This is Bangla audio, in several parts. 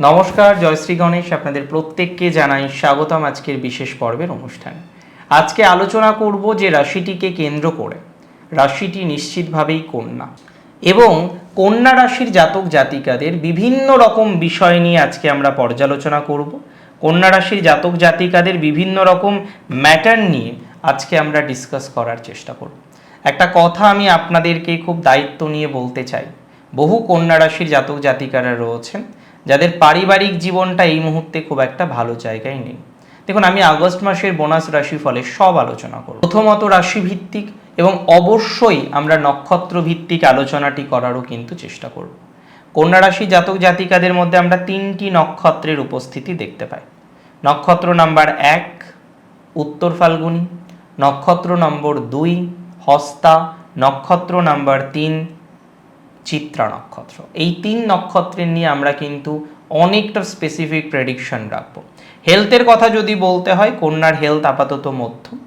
নমস্কার, জয়শ্রী গণেশ আপনাদের প্রত্যেককে জানাই স্বাগতম আজকের বিশেষ পর্বের অনুষ্ঠানে। আজকে আলোচনা করব যে রাশিটিকে কেন্দ্র করে। রাশিটি নিশ্চিতভাবেই কন্যা। এবং কন্যা রাশির জাতক জাতিকাদের বিভিন্ন রকম বিষয় নিয়ে আজকে আমরা পর্যালোচনা করব। কন্যা রাশির জাতক জাতিকাদের বিভিন্ন রকম ম্যাটার নিয়ে আজকে আমরা ডিসকাস করার চেষ্টা করব। একটা কথা আমি আপনাদেরকে খুব দায়িত্ব নিয়ে বলতে চাই। বহু কন্যা রাশির জাতক জাতিকারা রয়েছেন। যাদের পারিবারিক জীবনটা এই মুহূর্তে খুব একটা ভালো জায়গায় নেই। দেখুন, আমি আগস্ট মাসের বোনাস রাশি ফলে সব আলোচনা করব। প্রথমত রাশি ভিত্তিক এবং অবশ্যই আমরা নক্ষত্র ভিত্তিক আলোচনাটি করারও কিন্তু চেষ্টা করব। কন্যা রাশি জাতক জাতিকাদের মধ্যে আমরা তিনটি নক্ষত্রের উপস্থিতি দেখতে পাই। নক্ষত্র নাম্বার এক, উত্তর ফাল্গুনি, নক্ষত্র নম্বর দুই, হস্তা, নক্ষত্র নাম্বার তিন চিত্রা নক্ষত্র। এই তিন নক্ষত্রের নিয়ে আমরা কিন্তু অনেকটা স্পেসিফিক প্রেডিকশন রাখব। হেলথের কথা যদি বলতে হয়, কন্যার হেলথ আপাতত মধ্যম।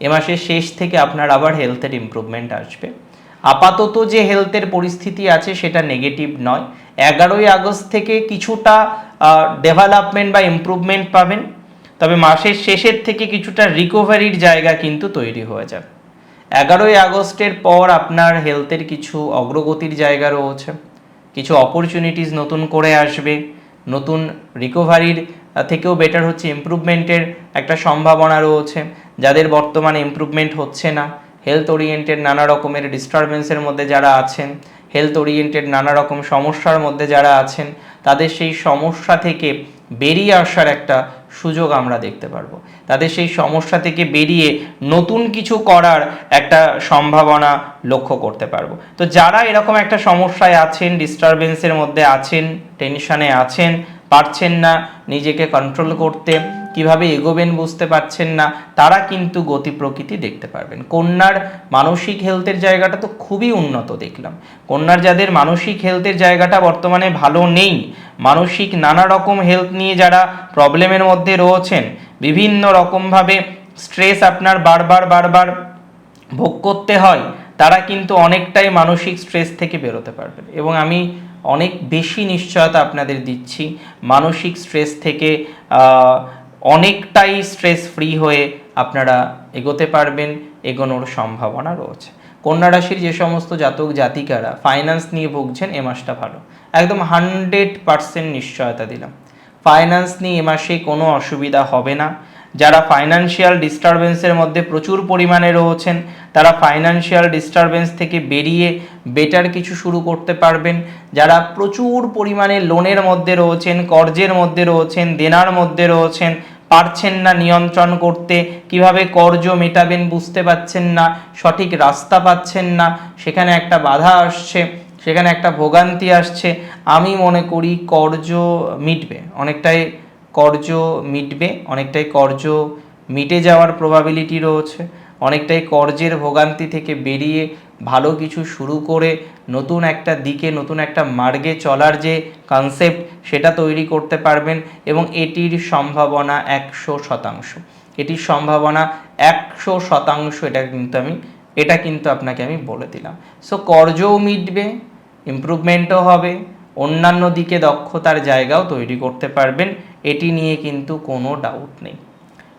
এ মাসের শেষ থেকে আপনার আবার হেলথের ইমপ্রুভমেন্ট আসবে। আপাতত যে হেলথের পরিস্থিতি আছে, সেটা নেগেটিভ নয়। এগারোই আগস্ট থেকে কিছুটা ডেভেলপমেন্ট বা ইমপ্রুভমেন্ট পাবেন। তবে মাসের শেষের থেকে কিছুটা রিকভারির জায়গা কিন্তু তৈরি হয়ে যাবে। এগারোই আগস্টের পর আপনার হেলথের কিছু অগ্রগতির জায়গা রয়েছে। কিছু অপরচুনিটিস নতুন করে আসবে। নতুন রিকভারির থেকেও বেটার হচ্ছে ইমপ্রুভমেন্টের একটা সম্ভাবনা রয়েছে। যাদের বর্তমানে ইমপ্রুভমেন্ট হচ্ছে না হেলথ ওরিয়েন্টেড নানা রকমের ডিস্টারবেন্সের মধ্যে যারা আছেন হেলথ ওরিয়েন্টেড নানা রকম সমস্যার মধ্যে যারা আছেন, তাদের সেই সমস্যা থেকে বেরিয়ে আসার একটা সুযোগ আমরা দেখতে পারব। তাদের সেই সমস্যা থেকে বেরিয়ে নতুন কিছু করার একটা সম্ভাবনা লক্ষ্য করতে পারব। তো যারা এরকম একটা সমস্যায় আছেন ডিস্টারবেন্সের মধ্যে আছেন টেনশনে আছেন, পারছেন না নিজেকে কন্ট্রোল করতে কীভাবে এগোবেন বুঝতে পারছেন না, তারা কিন্তু গতি প্রকৃতি দেখতে পারবেন। কন্যার মানসিক হেলথের জায়গাটা তো খুবই উন্নত দেখলাম। কন্যার যাদের মানসিক হেলথের জায়গাটা বর্তমানে ভালো নেই, মানসিক নানা রকম হেলথ নিয়ে যারা প্রবলেমের মধ্যে রয়েছেন, বিভিন্ন রকমভাবে স্ট্রেস আপনার বারবার বারবার ভোগ করতে হয়, তারা কিন্তু অনেকটাই মানসিক স্ট্রেস থেকে বেরোতে পারবেন। এবং আমি অনেক বেশি নিশ্চয়তা আপনাদের দিচ্ছি, মানসিক স্ট্রেস থেকে অনেকটাই স্ট্রেস ফ্রি হয়ে আপনারা এগোতে পারবেন, এগোনোর সম্ভাবনা রয়েছে। কন্যা রাশির যে সমস্ত জাতক জাতিকারা ফাইন্যান্স নিয়ে ভুগছেন এ মাসটা ভালো। একদম হান্ড্রেড পার্সেন্ট নিশ্চয়তা দিলাম। ফাইন্যান্স নিয়ে এ মাসে কোনো অসুবিধা হবে না। যারা ফাইনান্সিয়াল ডিস্টারবেন্সের মধ্যে প্রচুর পরিমাণে রয়েছেন, তারা ফাইনান্সিয়াল ডিস্টারবেন্স থেকে বেরিয়ে বেটার কিছু শুরু করতে পারবেন। যারা প্রচুর পরিমাণে লোনের মধ্যে রয়েছেন, কর্জের মধ্যে রয়েছেন, দেনার মধ্যে রয়েছেন পারছেন না নিয়ন্ত্রণ করতে, কীভাবে কর্জ মেটাবেন বুঝতে পাচ্ছেন না, সঠিক রাস্তা পাচ্ছেন না, সেখানে একটা বাধা আসছে, সেখানে একটা ভোগান্তি আসছে। আমি মনে করি কর্জ মিটবে, অনেকটাই কর্জ মিটবে, অনেকটাই কর্জ মিটে যাওয়ার প্রবাবিলিটি রয়েছে, অনেকটাই কর্জের ভোগান্তি থেকে বেরিয়ে ভালো কিছু শুরু করে নতুন একটা দিকে, নতুন একটা মার্গে চলার যে কনসেপ্ট সেটা তৈরি করতে পারবেন এবং এটির সম্ভাবনা একশো শতাংশ। এটির সম্ভাবনা একশো শতাংশ এটা কিন্তু আমি, এটা কিন্তু আপনাকে আমি বলে দিলাম। সো কর্জও মিটবে ইমপ্রুভমেন্টও হবে, অন্যান্য দিকে দক্ষতার জায়গাও তৈরি করতে পারবেন, এটি নিয়ে কিন্তু কোনো ডাউট নেই।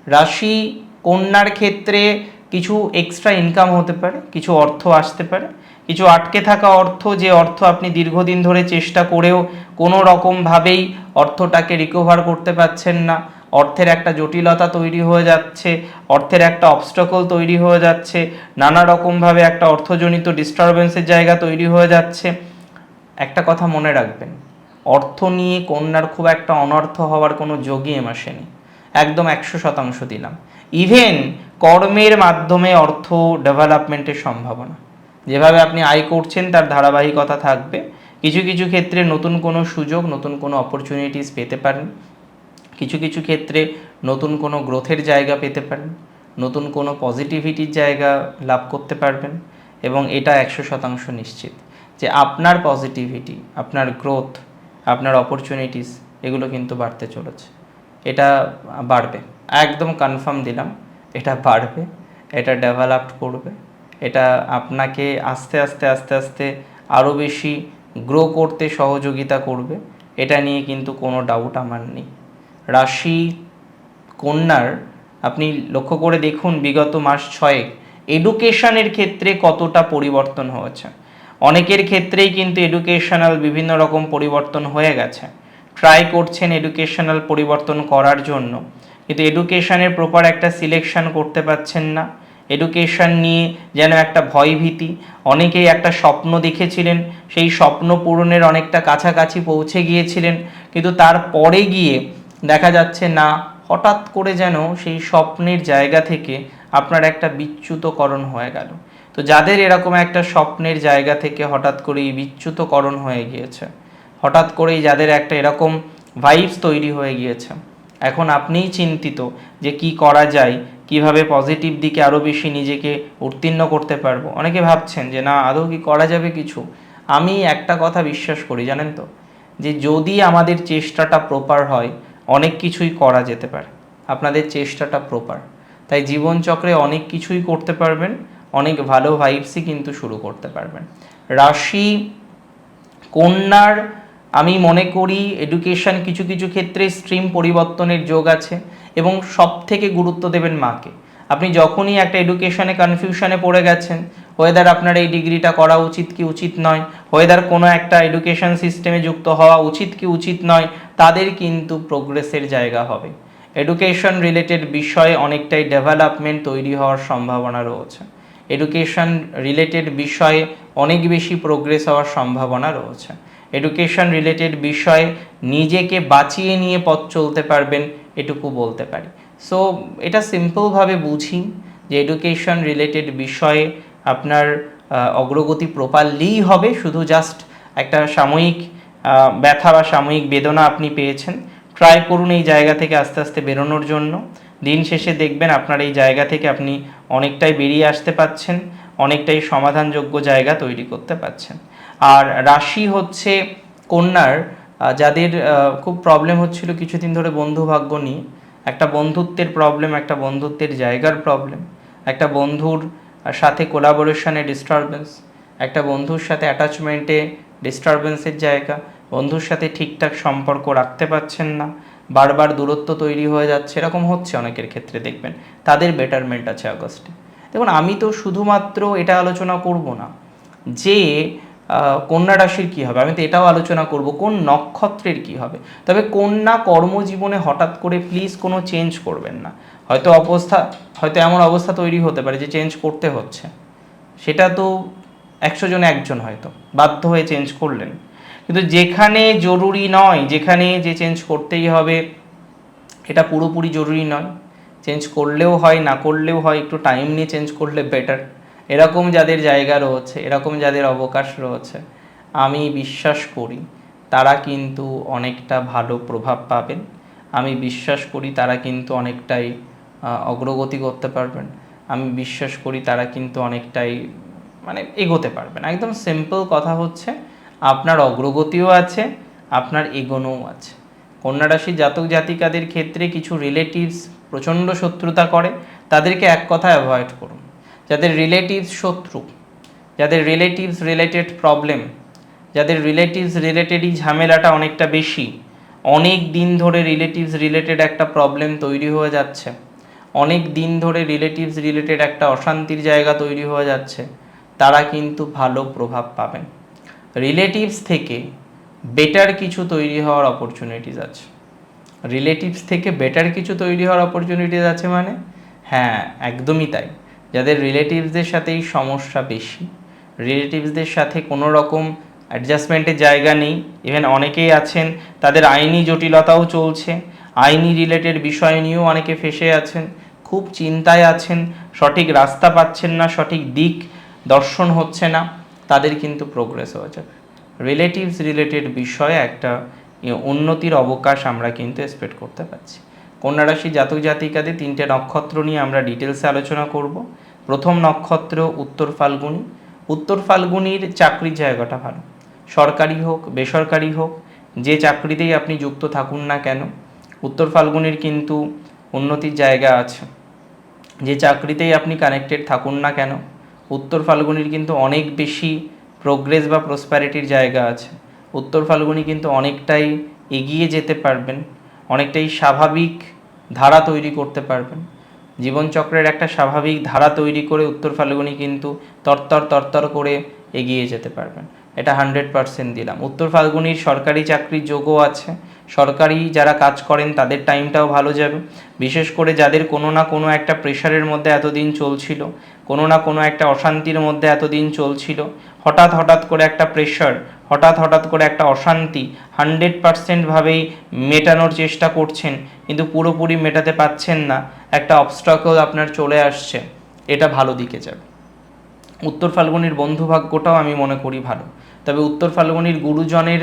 রাশি কন্যার ক্ষেত্রে কিছু এক্সট্রা ইনকাম হতে পারে, কিছু অর্থ আসতে পারে, কিছু আটকে থাকা অর্থ, যে অর্থ আপনি দীর্ঘদিন ধরে চেষ্টা করেও কোনো রকমভাবেই অর্থটাকে রিকভার করতে পারছেন না। অর্থের একটা জটিলতা তৈরি হয়ে যাচ্ছে, অর্থের একটা অবস্টকল তৈরি হয়ে যাচ্ছে, নানা রকমভাবে একটা অর্থজনিত ডিস্টারবেন্সের জায়গা তৈরি হয়ে যাচ্ছে। একটা কথা মনে রাখবেন, অর্থ নিয়ে কন্যার খুব একটা অনর্থ হওয়ার কোনো যোগই এ মাসে নেই। একদম একশো শতাংশ দিলাম। ইভেন কর্মের মাধ্যমে অর্থ ডেভেলপমেন্টের সম্ভাবনা। যেভাবে আপনি আয় করছেন, তার ধারাবাহিকতা থাকবে। কিছু কিছু ক্ষেত্রে নতুন কোনো সুযোগ, নতুন কোনো অপরচুনিটিস পেতে পারেন। কিছু কিছু ক্ষেত্রে নতুন কোনো গ্রোথের জায়গা পেতে পারেন। নতুন কোনো পজিটিভিটির জায়গা লাভ করতে পারবেন এবং এটা একশো শতাংশ নিশ্চিত যে আপনার পজিটিভিটি আপনার গ্রোথ আপনার অপরচুনিটিস এগুলো কিন্তু বাড়তে চলেছে। এটা বাড়বে। একদম কনফার্ম দিলাম। এটা বাড়বে, এটা ডেভেলপড করবে, এটা আপনাকে আস্তে আস্তে আস্তে আস্তে আরও বেশি গ্রো করতে সহযোগিতা করবে, এটা নিয়ে কিন্তু কোনো ডাউট আমার নেই। রাশি কন্যার আপনি লক্ষ্য করে দেখুন বিগত মাস ছয়েক এডুকেশনের ক্ষেত্রে কতটা পরিবর্তন হয়েছে। অনেকের ক্ষেত্রেই কিন্তু এডুকেশনাল বিভিন্ন রকম পরিবর্তন হয়ে গেছে। ট্রাই করছেন এডুকেশনাল পরিবর্তন করার জন্য। কিন্তু এডুকেশনের প্রপার একটা সিলেকশন করতে পারছেন না। এডুকেশন নিয়ে যেন একটা ভয়ভীতি। অনেকেই একটা স্বপ্ন দেখেছিলেন, সেই স্বপ্ন পূরণের অনেকটা কাছাকাছি পৌঁছে গিয়েছিলেন, কিন্তু তারপরে গিয়ে দেখা যাচ্ছে না, হঠাৎ করে যেন সেই স্বপ্নের জায়গা থেকে আপনার একটা বিচ্যুতকরণ হয়ে গেল। তো যাদের এরকম একটা স্বপ্নের জায়গা থেকে হঠাৎ করেই বিচ্যুতকরণ হয়ে গিয়েছে, হঠাৎ করেই যাদের একটা এরকম ভাইবস তৈরি হয়ে গিয়েছে এখন আপনিই চিন্তিত যে কি করা যায়, কীভাবে পজিটিভ দিকে আরও বেশি নিজেকে উত্তীর্ণ করতে পারব। অনেকে ভাবছেন যে, না, আদৌ কি করা যাবে কিছু? আমি একটা কথা বিশ্বাস করি, জানেন তো? যে যদি আমাদের চেষ্টাটা প্রপার হয়, অনেক কিছুই করা যেতে পারে। আপনাদের চেষ্টাটা প্রপার তাই জীবনচক্রে অনেক কিছুই করতে পারবেন, অনেক ভালো ভাইবসই কিন্তু শুরু করতে পারবেন। রাশি, কন্যার আমি মনে করি এডুকেশন কিছু কিছু ক্ষেত্রে স্ট্রিম পরিবর্তনের যোগ আছে এবং সব থেকে গুরুত্ব দেবেন মাকে। আপনি যখনই একটা এডুকেশনে কনফিউশনে পড়ে গেছেন ওয়েদার আপনার এই ডিগ্রিটা করা উচিত কি উচিত নয় ওয়েদার কোনো একটা এডুকেশন সিস্টেমে যুক্ত হওয়া উচিত কি উচিত নয়, তাদের কিন্তু প্রোগ্রেসের জায়গা হবে। এডুকেশন রিলেটেড বিষয়ে অনেকটাই ডেভেলপমেন্ট তৈরি হওয়ার সম্ভাবনা রয়েছে। এডুকেশন রিলেটেড বিষয়ে অনেক বেশি প্রোগ্রেস হওয়ার সম্ভাবনা রয়েছে। এডুকেশন রিলেটেড বিষয়ে নিজেকে বাঁচিয়ে নিয়ে পথ চলতে পারবেন, এটুকু বলতে পারি। সো এটা সিম্পলভাবে বুঝি যে এডুকেশন রিলেটেড বিষয়ে আপনার অগ্রগতি প্রপারলিই হবে, শুধু জাস্ট একটা সাময়িক ব্যথা বা সাময়িক বেদনা আপনি পেয়েছেন। ট্রাই করুন এই জায়গা থেকে আস্তে আস্তে বেরোনোর জন্য। দিন শেষে দেখবেন আপনার এই জায়গা থেকে আপনি অনেকটাই বেরিয়ে আসতে পাচ্ছেন অনেকটাই সমাধানযোগ্য জায়গা তৈরি করতে পারছেন। আর রাশি হচ্ছে কন্যার যাদের খুব প্রবলেম হচ্ছিল কিছুদিন ধরে বন্ধু ভাগ্য নিয়ে। একটা বন্ধুত্বের প্রবলেম একটা বন্ধুত্বের জায়গার প্রবলেম একটা বন্ধুর সাথে কোলাবোরেশনে ডিস্টারবেন্স একটা বন্ধুর সাথে অ্যাটাচমেন্টে ডিস্টারবেন্সের জায়গা, বন্ধুর সাথে ঠিকঠাক সম্পর্ক রাখতে পারছেন না, বারবার দূরত্ব তৈরি হয়ে যাচ্ছে, এরকম হচ্ছে অনেকের ক্ষেত্রে, দেখবেন। তাদের বেটারমেন্ট আছে আগস্টে। দেখুন, আমি তো শুধুমাত্র এটা আলোচনা করব না, যে কন্যা রাশির কী হবে? আমি তো এটাও আলোচনা করব, কোন নক্ষত্রের কী হবে? তবে কন্যা কর্মজীবনে হঠাৎ করে প্লিজ কোনো চেঞ্জ করবেন না। হয়তো অবস্থা, হয়তো এমন অবস্থা তৈরি হতে পারে যে চেঞ্জ করতে হচ্ছে। সেটা তো একশো জনে, একজন হয়তো বাধ্য হয়ে চেঞ্জ করলেন। কিন্তু যেখানে জরুরি নয়, যেখানে যে চেঞ্জ করতেই হবে, এটা পুরোপুরি জরুরি নয়। চেঞ্জ করলেও হয়, না করলেও হয়, একটু টাইম নিয়ে চেঞ্জ করলে বেটার এরকম যাদের জায়গা রয়েছে, এরকম যাদের অবকাশ রয়েছে, আমি বিশ্বাস করি তারা কিন্তু অনেকটা ভালো প্রভাব পাবেন। আমি বিশ্বাস করি তারা কিন্তু অনেকটাই অগ্রগতি করতে পারবেন। আমি বিশ্বাস করি তারা কিন্তু অনেকটাই মানে এগোতে পারবেন। একদম সিম্পল কথা হচ্ছে, আপনার অগ্রগতিও আছে, আপনার এগোনোও আছে। কন্যা রাশির জাতক জাতিকাদের ক্ষেত্রে কিছু রিলেটিভস প্রচণ্ড শত্রুতা করে, তাদেরকে এক কথায় অ্যাভয়েড করুন। যাদের রিলেটিভস শত্রু, যাদের রিলেটিভস রিলেটেড প্রবলেম যাদের রিলেটিভস রিলেটেডই ঝামেলাটা অনেকটা বেশি। অনেক দিন ধরে রিলেটিভস রিলেটেড একটা প্রবলেম তৈরি হয়ে যাচ্ছে। অনেক দিন ধরে রিলেটিভস রিলেটেড একটা অশান্তির জায়গা তৈরি হয়ে যাচ্ছে। তারা কিন্তু ভালো প্রভাব পাবেন। রিলেটিভস থেকে বেটার কিছু তৈরি হওয়ার অপরচুনিটিস আছে। রিলেটিভস থেকে বেটার কিছু তৈরি হওয়ার অপরচুনিটিস আছে মানে? হ্যাঁ একদমই তাই। যাদের রিলেটিভসদের সাথেই সমস্যা বেশি। রিলেটিভসদের সাথে কোনো রকম অ্যাডজাস্টমেন্টের জায়গা নেই। ইভেন অনেকেই আছেন, তাদের আইনি জটিলতাও চলছে। আইনি রিলেটেড বিষয় নিয়েও অনেকে ফেসে আছেন। খুব চিন্তায় আছেন, সঠিক রাস্তা পাচ্ছেন না, সঠিক দিক দর্শন হচ্ছে না। তাদের কিন্তু প্রোগ্রেস যাবে রিলেটিভস রিলেটেড বিষয়ে একটা উন্নতির অবকাশ আমরা কিন্তু এক্সপেক্ট করতে পারছি। কন্যা জাতক জাতিকাদের তিনটে নক্ষত্র নিয়ে আমরা ডিটেলসে আলোচনা করব। প্রথম নক্ষত্র উত্তর ফাল্গুনি। উত্তর ফাল্গুনির চাকরির জায়গাটা ভালো। সরকারি হোক, বেসরকারি হোক, যে চাকরিতেই আপনি যুক্ত থাকুন না কেন, উত্তর ফাল্গুনির কিন্তু উন্নতির জায়গা আছে। যে চাকরিতেই আপনি কানেক্টেড থাকুন না কেন, উত্তর ফাল্গুনির কিন্তু অনেক বেশি প্রোগ্রেস বা প্রসপ্যারিটির জায়গা আছে। উত্তর ফাল্গুনি কিন্তু অনেকটাই এগিয়ে যেতে পারবেন। অনেকটাই স্বাভাবিক ধারা তৈরি করতে পারবেন। জীবনচক্রের একটা স্বাভাবিক ধারা তৈরি করে উত্তর ফাল্গুনি কিন্তু তরতর তরতর করে এগিয়ে যেতে পারবেন। এটা হান্ড্রেড পার্সেন্ট দিলাম। উত্তর ফাল্গুনির সরকারি চাকরির যোগও আছে। সরকারি যারা কাজ করেন তাদের টাইমটাও ভালো যাবে। বিশেষ করে যাদের কোনো না কোনো একটা প্রেশারের মধ্যে এতদিন চলছিল, কোনো না কোনো একটা অশান্তির মধ্যে এতদিন চলছিল, হঠাৎ হঠাৎ করে একটা প্রেশার হঠাৎ হঠাৎ করে একটা অশান্তি হান্ড্রেড পার্সেন্টভাবেই মেটানোর চেষ্টা করছেন, কিন্তু পুরোপুরি মেটাতে পাচ্ছেন না। একটা অবস্ট্রাকল আপনার চলে আসছে, এটা ভালো দিকে যাবে। উত্তর ফাল্গুনির বন্ধু ভাগ্যটাও আমি মনে করি ভালো। তবে উত্তর ফাল্গুনির গুরুজনের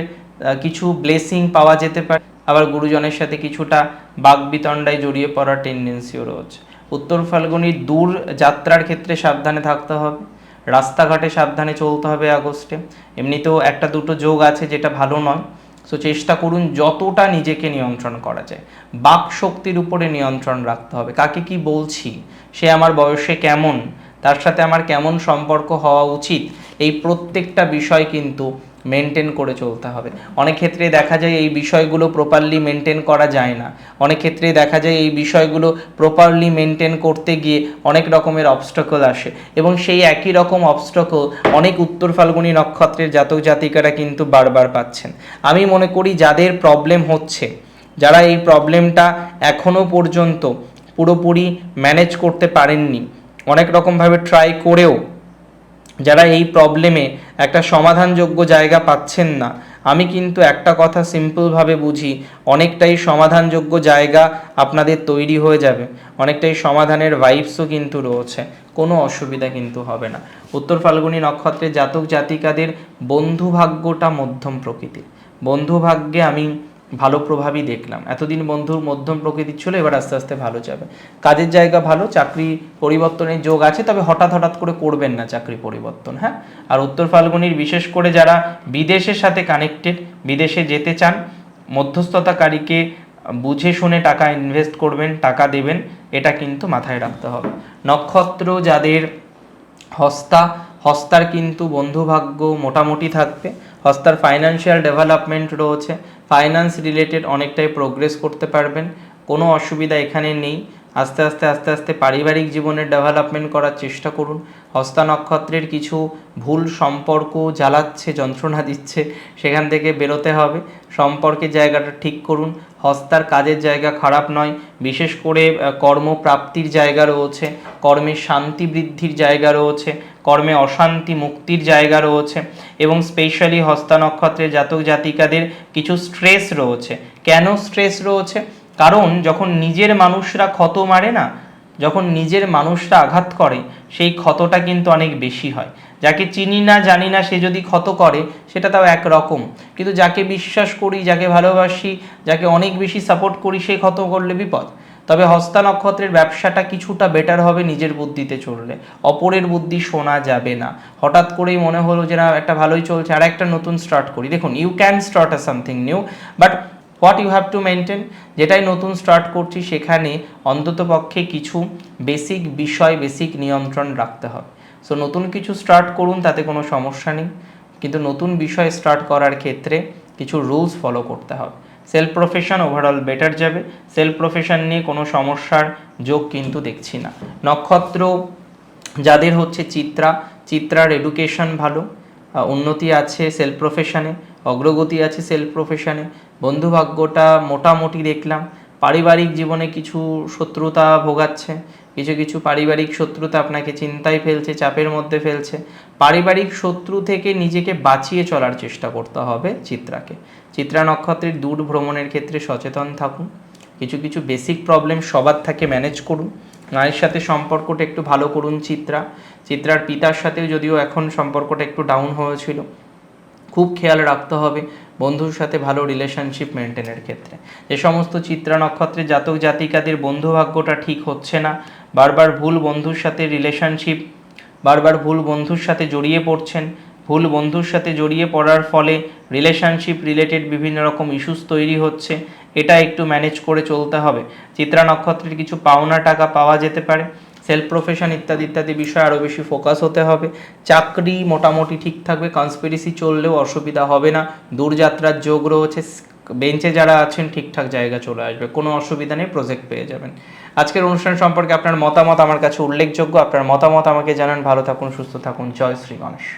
কিছু ব্লেসিং পাওয়া যেতে পারে। আবার গুরুজনের সাথে কিছুটা বাগবিতণ্ডায় জড়িয়ে পড়ার টেন্ডেন্সিও রয়েছে। উত্তর ফাল্গুনির দূর যাত্রার ক্ষেত্রে সাবধানে থাকতে হবে। রাস্তাঘাটে সাবধানে চলতে হবে আগস্টে। এমনিতেও একটা দুটো যোগ আছে যেটা ভালো নয়। সো চেষ্টা করুন যতটা নিজেকে নিয়ন্ত্রণ করা যায়। বাক শক্তির উপরে নিয়ন্ত্রণ রাখতে হবে। কাকে কি বলছি? সে আমার বয়সে কেমন? তার সাথে আমার কেমন সম্পর্ক হওয়া উচিত? এই প্রত্যেকটা বিষয় কিন্তু মেনটেন করে চলতে হবে। অনেক ক্ষেত্রে দেখা যায় এই বিষয়গুলো প্রপারলি মেনটেন করা যায় না। অনেক ক্ষেত্রে দেখা যায় এই বিষয়গুলো প্রপারলি মেনটেন করতে গিয়ে অনেক রকমের অবস্ট্রাকল আসে এবং সেই একই রকম অবস্ট্রাকল অনেক উত্তর ফাল্গুনী নক্ষত্রের জাতক জাতিকারা কিন্তু বারবার পাচ্ছেন। আমি মনে করি যাদের প্রবলেম হচ্ছে, যারা এই প্রবলেমটা এখনও পর্যন্ত পুরোপুরি ম্যানেজ করতে পারেননি, অনেক রকমভাবে ট্রাই করেও যারা এই প্রবলেমে একটা সমাধানযোগ্য জায়গা পাচ্ছেন না, আমি কিন্তু একটা কথা সিম্পলভাবে বুঝি, অনেকটাই সমাধানযোগ্য জায়গা আপনাদের তৈরি হয়ে যাবে, অনেকটাই সমাধানের ভাইবসও কিন্তু রয়েছে, কোনো অসুবিধা কিন্তু হবে না। উত্তর ফাল্গুনী নক্ষত্রের জাতক জাতিকাদের বন্ধুভাগ্যটা মধ্যম প্রকৃতির। বন্ধুভাগ্যে আমি ভালো প্রভাবই দেখলাম। এতদিন বন্ধুর মধ্যম প্রকৃতির ছিল, এবার আস্তে আস্তে ভালো যাবে। কাজের জায়গা ভালো, চাকরি পরিবর্তনের যোগ আছে, তবে হঠাৎ হঠাৎ করে করবেন না চাকরি পরিবর্তন হ্যাঁ? আর উত্তর ফাল্গুনির বিশেষ করে যারা বিদেশের সাথে কানেক্টেড বিদেশে যেতে চান, মধ্যস্থতাকারীকে বুঝে শুনে টাকা ইনভেস্ট করবেন, টাকা দেবেন, এটা কিন্তু মাথায় রাখতে হবে। নক্ষত্র যাদের হস্তা, হস্তার কিন্তু বন্ধুভাগ্য মোটামুটি থাকবে। হস্তার ফাইন্যান্সিয়াল ডেভেলপমেন্ট রয়েছে ফাইন্যান্স রিলেটেড অনেকটাই প্রোগ্রেস করতে পারবেন। কোনো অসুবিধা এখানে নেই। আস্তে আস্তে আস্তে আস্তে পারিবারিক জীবনের ডেভেলপমেন্ট করার চেষ্টা করুন। হস্তা নক্ষত্রের কিছু ভুল সম্পর্ক জ্বালাচ্ছে, যন্ত্রণা দিচ্ছে, সেখান থেকে বেরোতে হবে। সম্পর্কের জায়গাটা ঠিক করুন। হস্তার কাজের জায়গা খারাপ নয়। বিশেষ করে কর্মপ্রাপ্তির জায়গা রয়েছে, কর্মে শান্তি বৃদ্ধির জায়গা রয়েছে, কর্মে অশান্তি মুক্তির জায়গা রয়েছে এবং স্পেশালি হস্তা নক্ষত্রের জাতক জাতিকাদের কিছু স্ট্রেস রয়েছে। কেন স্ট্রেস রয়েছে? কারণ যখন নিজের মানুষরা ক্ষত মারে না, যখন নিজের মানুষরা আঘাত করে, সেই ক্ষতটা কিন্তু অনেক বেশি হয়। যাকে চিনি না, জানি না, সে যদি ক্ষত করে, সেটা তাও এক রকম। কিন্তু যাকে বিশ্বাস করি, যাকে ভালোবাসি, যাকে অনেক বেশি সাপোর্ট করি, সে ক্ষত করলে বিপদ। তবে হস্তা নক্ষত্রের ব্যবসাটা কিছুটা বেটার হবে নিজের বুদ্ধিতে চললে অপরের বুদ্ধি শোনা যাবে না। হঠাৎ করেই মনে হলো যে, না, একটা ভালোই চলছে আর একটা নতুন স্টার্ট করি। দেখুন you can start a something new but what you have to maintain যেটাই নতুন স্টার্ট করছি, সেখানে অন্ততপক্ষে কিছু বেসিক বিষয় বেসিক নিয়ন্ত্রণ রাখতে হবে। সো নতুন কিছু স্টার্ট করুন, তাতে কোনো সমস্যা নেই। কিন্তু নতুন বিষয় স্টার্ট করার ক্ষেত্রে কিছু রুলস ফলো করতে হবে। সেলফ প্রফেশন ওভারঅল বেটার যাবে। সেলফ প্রফেশন নিয়ে কোনো সমস্যার যোগ কিন্তু দেখছি না। নক্ষত্র যাদের হচ্ছে চিত্রা, চিত্রার এডুকেশন ভালো। উন্নতি আছে সেলফ প্রফেশনে অগ্রগতি আছে সেলফ প্রফেশনে বন্ধুভাগ্যটা মোটামুটি দেখলাম। পারিবারিক জীবনে কিছু শত্রুতা ভোগাচ্ছে। কিছু কিছু পারিবারিক শত্রুতা আপনাকে চিন্তায় ফেলছে, চাপের মধ্যে ফেলছে। পারিবারিক শত্রু থেকে নিজেকে বাঁচিয়ে চলার চেষ্টা করতে হবে চিত্রাকে। চিত্রা নক্ষত্রের দূর ভ্রমণের ক্ষেত্রে সচেতন থাকুন। কিছু কিছু বেসিক প্রবলেম সবার থাকে ম্যানেজ করুন। মায়ের সাথে সম্পর্কটা একটু ভালো করুন চিত্রা। চিত্রার পিতার সাথেও যদিও এখন সম্পর্কটা একটু ডাউন হয়েছিল। খুব খেয়াল রাখতে হবে বন্ধুর সাথে ভালো রিলেশনশিপ মেনটেনের ক্ষেত্রে। যে সমস্ত চিত্রা নক্ষত্রের জাতক জাতিকাদের বন্ধু ভাগ্যটা ঠিক হচ্ছে না, বারবার ভুল বন্ধুর সাথে রিলেশনশিপ বারবার ভুল বন্ধুর সাথে জড়িয়ে পড়ছেন, ভুল বন্ধুর সাথে জড়িয়ে পড়ার ফলে রিলেশনশিপ রিলেটেড বিভিন্ন রকম ইস্যুস তৈরি হচ্ছে, এটা একটু ম্যানেজ করে চলতে হবে। চিত্রা নক্ষত্রের কিছু পাওনা টাকা পাওয়া যেতে পারে। সেলফ প্রফেশন ইত্যাদি ইত্যাদি বিষয়ে আরও বেশি ফোকাস হতে হবে। চাকরি মোটামুটি ঠিক থাকবে কনস্পিরেসি চললেও অসুবিধা হবে না। দূরযাত্রার যোগ রয়েছে, বেঞ্চে যারা আছেন ঠিকঠাক জায়গা চলে আসবে, কোনো অসুবিধা নেই প্রজেক্ট পেয়ে যাবেন। আজকের অনুষ্ঠান সম্পর্কে আপনার মতামত আমার কাছে উল্লেখযোগ্য। আপনার মতামত আমাকে জানান। ভালো থাকুন, সুস্থ থাকুন। জয় শ্রী গণেশ।